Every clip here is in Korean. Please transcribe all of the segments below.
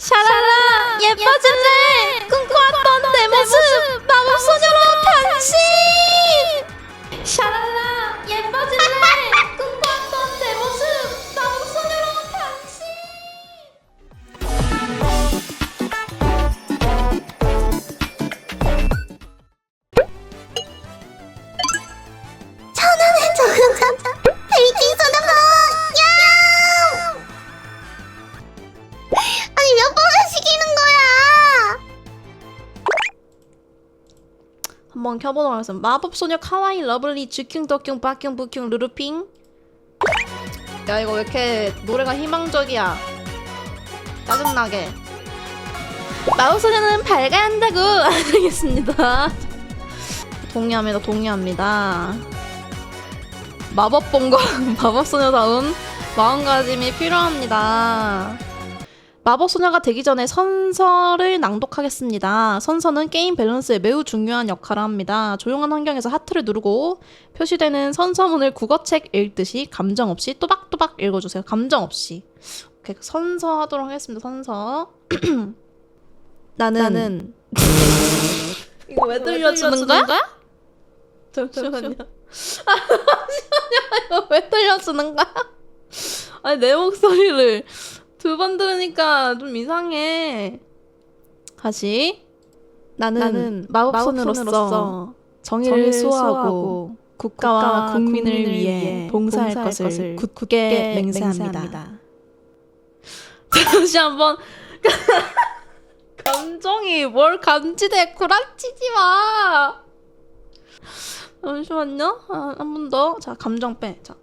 샤라라 예뻐 켜보도록 하겠습니다. 마법소녀 카와이 러블리 즈킹 덕킹 박킹 부킹 루루핑. 야 이거 왜 이렇게 노래가 희망적이야? 짜증나게. 마법소녀는 밝아야 한다고! 알겠습니다. 동의합니다 동의합니다. 마법본과 마법소녀다운 마음가짐이 필요합니다 마법소녀가 되기 전에 선서를 낭독하겠습니다. 선서는 게임 밸런스에 매우 중요한 역할을 합니다. 조용한 환경에서 하트를 누르고 표시되는 선서문을 국어책 읽듯이 감정 없이 또박또박 읽어주세요. 감정 없이. 오케이, 선서 하도록 하겠습니다. 선서. 나는, 나는 이거 왜 들려주는 거야? 잠시만요. 잠시만요. 이거 왜 들려주는 거야? 아니 내 목소리를 두 번 들으니까 좀 이상해. 다시. 나는, 나는 마법손으로서, 마법손으로서 정의를, 정의를 수호하고 수호하고 국가와, 국가와 국민을, 국민을 위해 봉사할, 봉사할 것을, 것을 굳게, 맹세합니다. 맹세합니다. 다시 한번 감정이 뭘 감지돼 구라치지 마. 잠시만요. 한번 더. 자, 감정 빼. 자,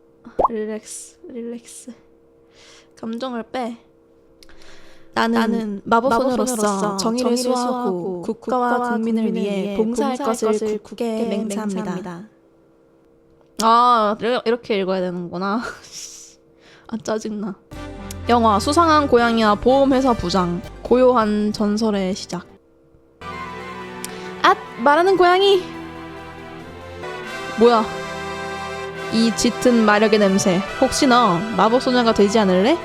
릴렉스, 릴렉스. 감정을 빼. 나는, 나는 마법소녀로서 정의를, 정의를 수호하고 국가와, 국민을, 국민을 위해 봉사할, 봉사할 것을, 굳게 맹세합니다. 아, 이렇- 이렇게 읽어야 되는구나. 아, 짜증나. 영화 수상한 고양이와 보험회사 부장 고요한 전설의 시작. 아, 말하는 고양이. 뭐야? 이 짙은 마력의 냄새. 혹시 너 마법 소녀가 되지 않을래?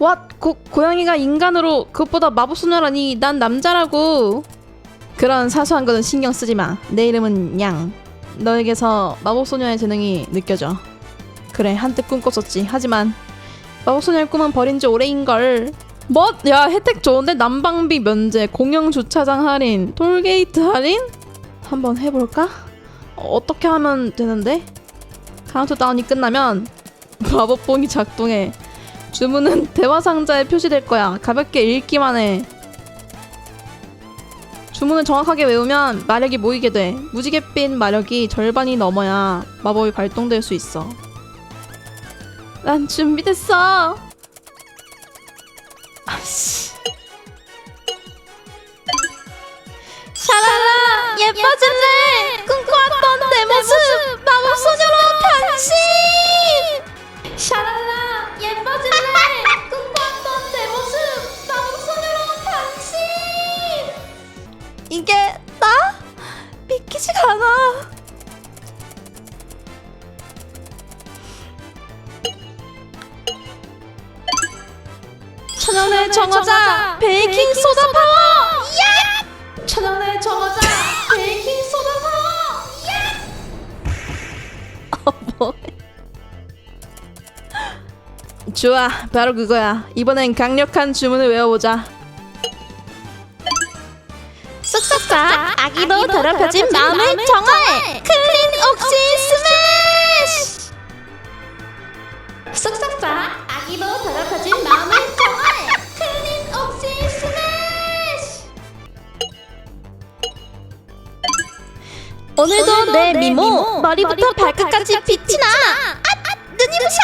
와, 고, 고양이가 인간으로 그것보다 마법 소녀라니 난 남자라고. 그런 사소한 거는 신경 쓰지 마. 내 이름은 양. 너에게서 마법소녀의 재능이 느껴져. 그래, 한때 꿈꿨었지. 하지만 마법소녀의 꿈은 버린 지 오래인걸. 뭐? 야, 혜택 좋은데? 난방비 면제, 공영 주차장 할인, 톨게이트 할인? 한번 해볼까? 어, 어떻게 하면 되는데? 카운트다운이 끝나면 마법봉이 작동해. 주문은 대화 상자에 표시될 거야. 가볍게 읽기만 해. 주문을 정확하게 외우면 마력이 모이게 돼. 무지갯빛 마력이 절반이 넘어야 마법이 발동될 수 있어. 난 준비됐어. 아씨. 샤라라 예뻐질래 꿈꿔왔던 내 모습 정화자 베이킹 소다 파워! 야! 천연의 정화자 베이킹 소다 파워! 야! 어, 뭐해? 좋아, 바로 그거야. 이번엔 강력한 주문을 외워보자. 쑥쑥싹 아기도 더럽혀진 마음을 정화해 클린 옥시 머리부터 발끝까지 빛이 나 아, 눈이 부셔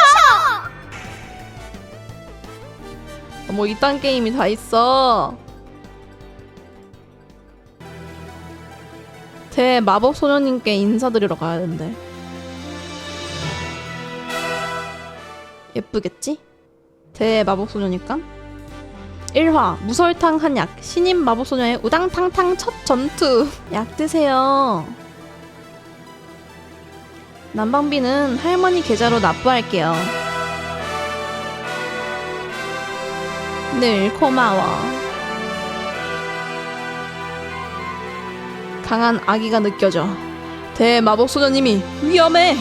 뭐 이딴 게임이 다 있어 대 마법 소녀님께 인사드리러 가야 된대. 예쁘겠지? 대 마법 소녀니까. 1화 무설탕 한약 신임 마법 소녀의 우당탕탕 첫 전투. 약 드세요. 난방비는 할머니 계좌로 납부할게요. 늘 고마워. 강한 아기가 느껴져. 대마법 소녀님이 위험해.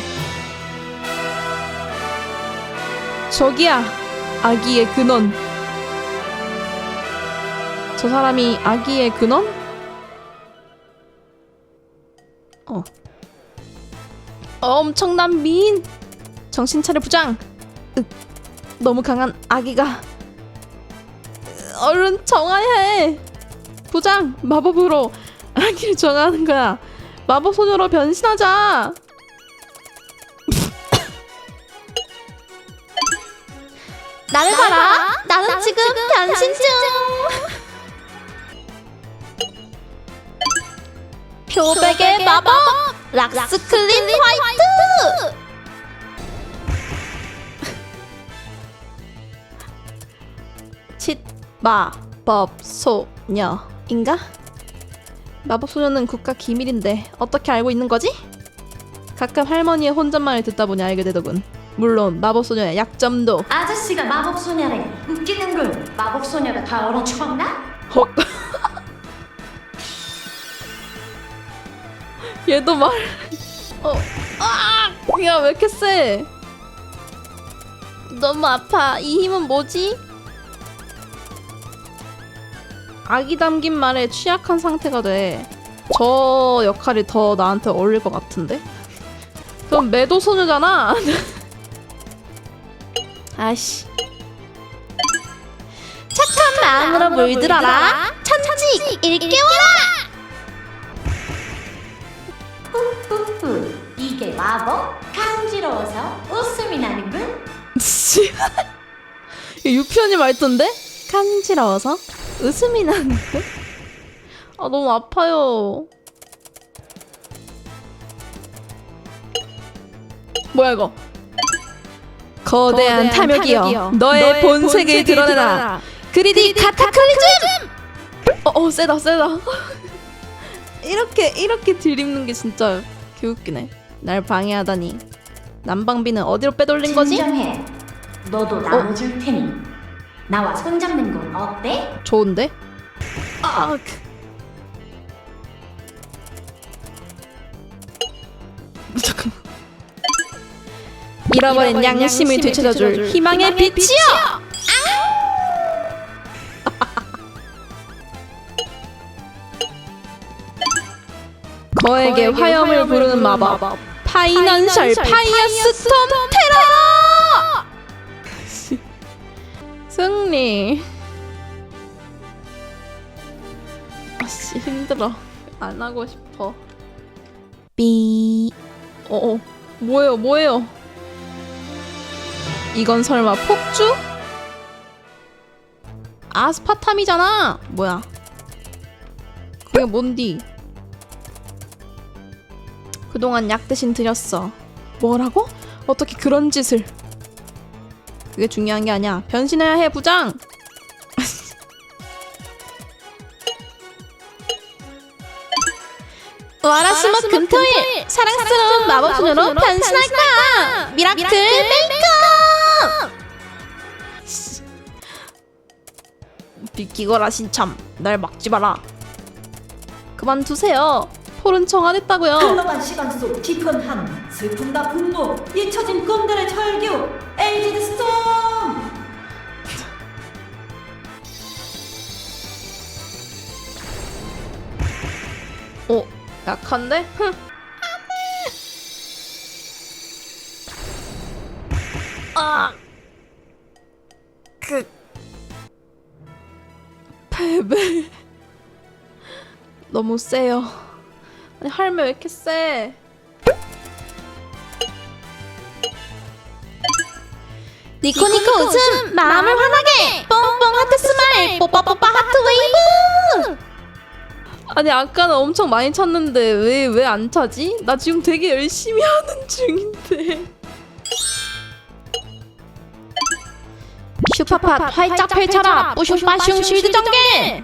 저기야, 아기의 근원. 저 사람이 아기의 근원? 어. 엄청난 미인. 정신 차려 부장. 윽, 너무 강한 아기가. 얼른 정화해야 해. 부장, 마법으로 아기를 정하는 거야. 마법 소녀로 변신하자. 나를 봐라. 나는, 지금 변신 중. 표백의 마법 락스 클린 화이트. 칫 마법 소녀인가? 마법 소녀는 국가 기밀인데 어떻게 알고 있는 거지? 가끔 할머니의 혼잣말을 듣다 보니 알게 되더군. 물론 마법 소녀의 약점도 아저씨가 마법 소녀래 웃기는 걸 마법 소녀가 다 얼어 죽었나? 헉. 얘도 말. 어, 아, 야, 왜 이렇게 세? 너무 아파. 이 힘은 뭐지? 아기 담긴 말에 취약한 상태가 돼. 저 역할이 더 나한테 어울릴 것 같은데? 그럼 매도 소녀잖아. 아씨. 착한 마음으로 물들어라. 천지 일깨워라. 이게 마법? 간지러워서 웃음이 나는군 씨. 이거 유피언이 말던데? 간지러워서 웃음이 나는데? 아 너무 아파요. 뭐야 이거? 거대한, 탐욕이여, 너의, 본색을 드러내라. 그리디 카타클리즘! 어, 어 세다 세다. 이렇게 이렇게 들이는 게 진짜 개웃기네. 날 방해하다니. 난방비는 어디로 빼돌린 거지? 진정해 너도 나눠줄 테니 나와 손잡는 건 어때? 좋은데? 아, 그... 잠깐. 잃어버린 양심을 되찾아줄 희망의 빛이여! 거에게 화염을 부르는 마법 파이난셜 파이어스 톰 테러! 승리. 아씨 힘들어. 안 하고 싶어. 삐. 어 어. 뭐예요 뭐예요? 이건 설마 폭주? 아스파탐이잖아. 뭐야? 그게 뭔디 그동안 약 대신 드렸어. 뭐라고? 어떻게 그런 짓을? 그게 중요한 게 아니야. 변신해야 해 부장! 월화수목 금토일! 사랑스러운 마법소녀로 변신할 거야. 미라클 메이크업. 비키거라 신참 날 막지 마라. 그만두세요 폴은 정화됐다고요 흘러간 시간 속 깊은 한 슬픔과 분노 잊혀진 꿈들의 철교 에이지드 스톰 어 약한데? 흥. 아. 그 베베 너무 세요. 아니 할매 왜 이렇게 세? 니코 니코 웃음 마음을 환하게 뽕뽕 하트 스마일 뽀빠 뽀빠 하트 웨이브. 아니 아까는 엄청 많이 찼는데 왜 왜 안 차지? 나 지금 되게 열심히 하는 중인데. 슈퍼팟 활짝 펼쳐라 뿌슝빠슝 쉴드 전개.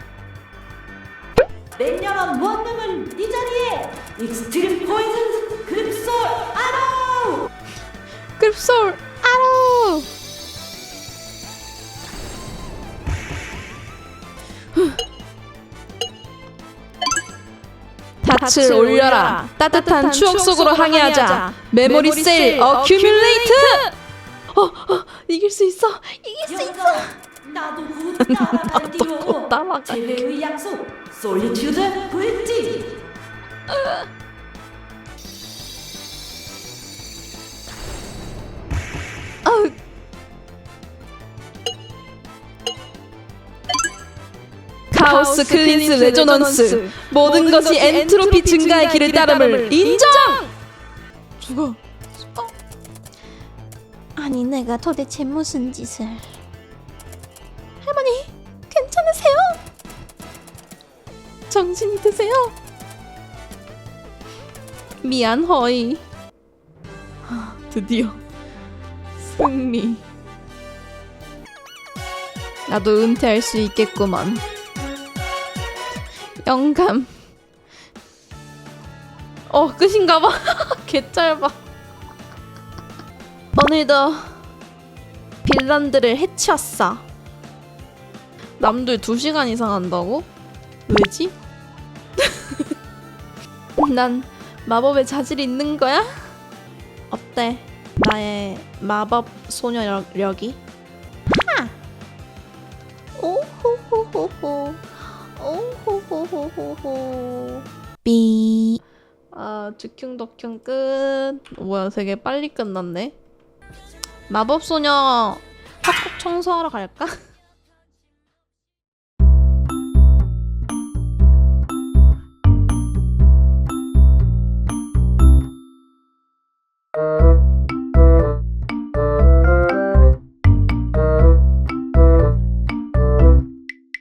맹렬한 원룸을 이 자리에 익스트림 포이즌 급솔 아로! 급솔 아로! 밭을 올려라. 따뜻한 추억 속으로 항해하자. 메모리 셀 어큐뮬레이트! 어, 어 이길 수 있어. 이길 수 있어. 나도 곧 따라갈게요. 제외의 약속. 솔리튜드 브릿지 카오스 클린스 레조넌스. 모든 것이 엔트로피 증가의 길을 따름을 인정. 죽어. 아니 내가 도대체 무슨 짓을 정신이 드세요? 미안 허이. 하, 드디어 승리. 나도 은퇴할 수 있겠구만. 영감. 어 끝인가 봐. 개 짧아. 오늘도 빌런들을 해치웠어. 남들 2시간 이상 한다고? 왜지? 난 마법에 자질이 있는 거야? 어때? 나의 마법 소녀력이? 오호호호호 오호호호호호 삐 아, 주킹덕킹 끝. 뭐야, 되게 빨리 끝났네. 마법 소녀 학국 청소하러 갈까?